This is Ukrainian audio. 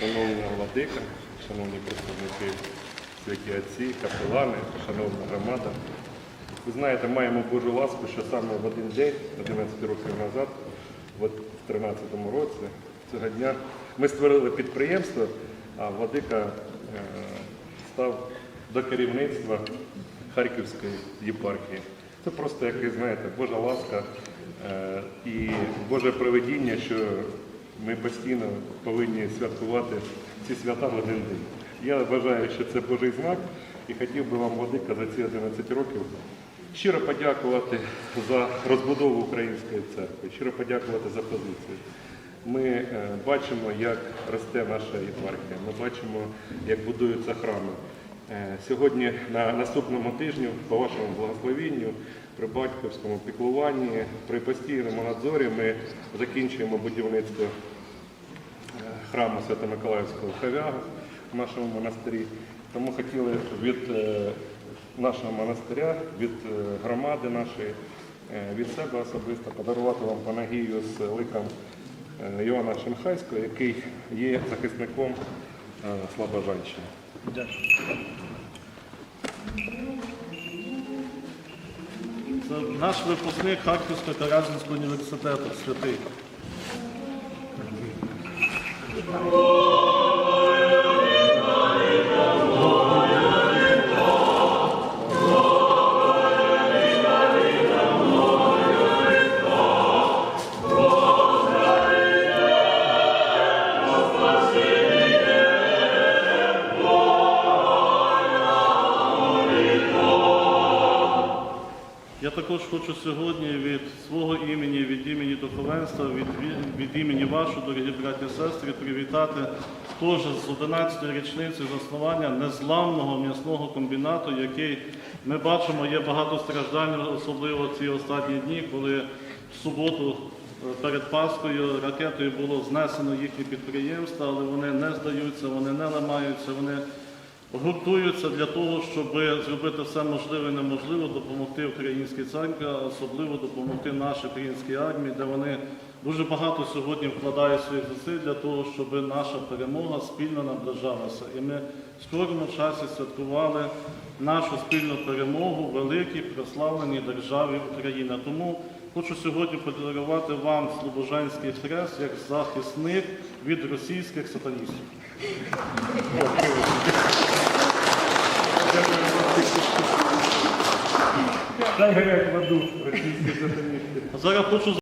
шановна владика, шановні представники святі отці, капелани, шановна громада. Ви знаєте, маємо Божу ласку, що саме в один день, 11 років назад, в 2013 році, цього дня, ми створили підприємство, а владика е, став до керівництва Харківської єпархії. Це просто, як ви знаєте, Божа ласка е, і Боже проведіння, що ми постійно повинні святкувати ці свята в один день. Я вважаю, що це Божий знак і хотів би вам, Владика, за ці 11 років щиро подякувати за розбудову української церкви, щиро подякувати за позицію. Ми е, бачимо, як росте наша єпархія, ми бачимо, як будуються храми. Е, Сьогодні на наступному тижні, по вашому благословінню, при батьківському піклуванні, при постійному надзорі ми закінчуємо будівництво е, храму Свято-Миколаївського Хавяга в нашому монастирі. Тому хотіли від е, нашого монастиря, від громади нашої, від себе особисто подарувати вам панагію з ликом Іоанна Шенхайського, який є захисником Слобожанщини. Це наш випускник Харківського Каразінського університету, святий. Я також хочу сьогодні від свого імені, від імені духовенства, від, від імені вашого, дорогі браті і сестри, привітати теж з 11-ї річниці заснування незламного м'ясного комбінату, який ми бачимо, є багато страждань, особливо ці останні дні, коли в суботу е, перед Паскою ракетою було знесено їхні підприємства, але вони не здаються, вони не ламаються, вони гуртуються для того, щоб зробити все можливе і неможливе, допомогти українській церкві, особливо допомогти нашій українській армії, де вони дуже багато сьогодні вкладають своїх зусиль для того, щоб наша перемога спільно наближалася. І ми в скорому часі святкували нашу спільну перемогу в великій прославленій державі Україна. Тому хочу сьогодні подарувати вам Слобожанський хрест як захисник від російських сатаністів. Дай горять в аду російські сатаністи. Зараз хочу